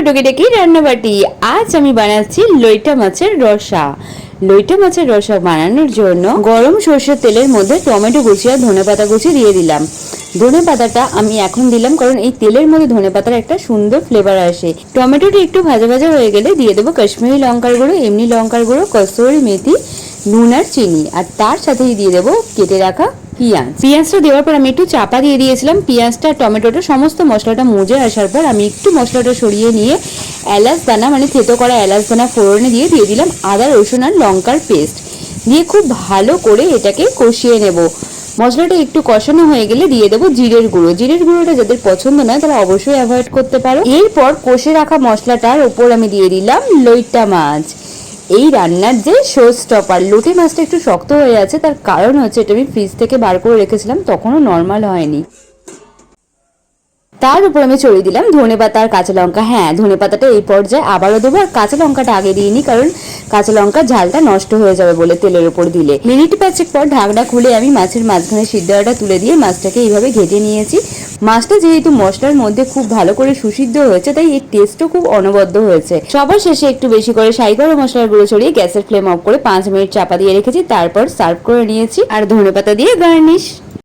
টুটুকে ডেকে রান্নাবাটি। আজ আমি বানাচ্ছি লইটা মাছের রসা। লইটা মাছের রসা বানানোর জন্য গরম সর্ষের তেলের মধ্যে টমেটো কুচি আর ধনে পাতা কুচি দিয়ে দিলাম। ধনে পাতাটা আমি এখন দিলাম কারণ এই তেলের মধ্যে ধনে পাতার একটা সুন্দর ফ্লেভার আসে। টমেটোটা একটু ভাজা ভাজা হয়ে গেলে দিয়ে দেবো কাশ্মীরি লঙ্কার গুঁড়ো, এমনি লঙ্কার গুঁড়ো, কসুরি মেথি, নুন আর চিনি। আর তার সাথেই দিয়ে দেবো কেটে রাখা পেঁয়াজ। পেঁয়াজটা দেওয়ার পর আমি একটু চাপা দিয়ে দিয়েছিলাম। পেঁয়াজটা, টমেটোটা, সমস্ত মশলাটা মুজে আসার পর আমি একটু মশলাটা সরিয়ে নিয়ে এলাচ দানা মানে থেতো করা এলাচ দানা ফোড়নে দিয়ে দিয়ে দিলাম আদা, রসুন আর লঙ্কার পেস্ট। দিয়ে খুব ভালো করে এটাকে কষিয়ে নেব। মশলাটা একটু কষানো হয়ে গেলে দিয়ে দেবো জিরের গুঁড়ো। জিরের গুঁড়োটা যাদের পছন্দ নয়, তারা অবশ্যই অ্যাভয়েড করতে পারো। এরপর কষে রাখা মশলাটার ওপর আমি দিয়ে দিলাম লইট্টা মাছ। এই রান্নার যে শো স্টপার লোটে মাছটা একটু শক্ত হয়ে আছে, তার কারণ হচ্ছে এটা আমি ফ্রিজ থেকে বার করে রেখেছিলাম, তখনও নর্মাল হয়নি। তার উপর আমি ছড়িয়ে দিলাম। ধনে পাতা আর কাঁচা লঙ্কা। হ্যাঁ ধনে পাতাটা এই পর্যায়ে আবারও দেবো আর কাঁচা লঙ্কাটা আগে দিইনি কারণ কাঁচা লঙ্কার ঝালটা নষ্ট হয়ে যাবে বলে তেলের উপর দিলে। মিনিট পাঁচেক পর ঢাকনা খুলে আমি মাছের মাঝখানে সিদ্ধটা তুলে দিয়ে মাছটাকে এইভাবে ঘেটে নিয়েছি। মাছটা যেহেতু মশলার মধ্যে খুব ভালো করে সুসিদ্ধ হয়েছে, তাই এর টেস্টও খুব অনবদ্য হয়েছে। সবার শেষে একটু বেশি করে সাই গরম মশলার গুঁড়ো ছড়িয়ে গ্যাসের ফ্লেম অফ করে পাঁচ মিনিট চাপা দিয়ে রেখেছি, তারপর সার্ভ করে নিয়েছি। আর ধনে পাতা দিয়ে গার্নিশ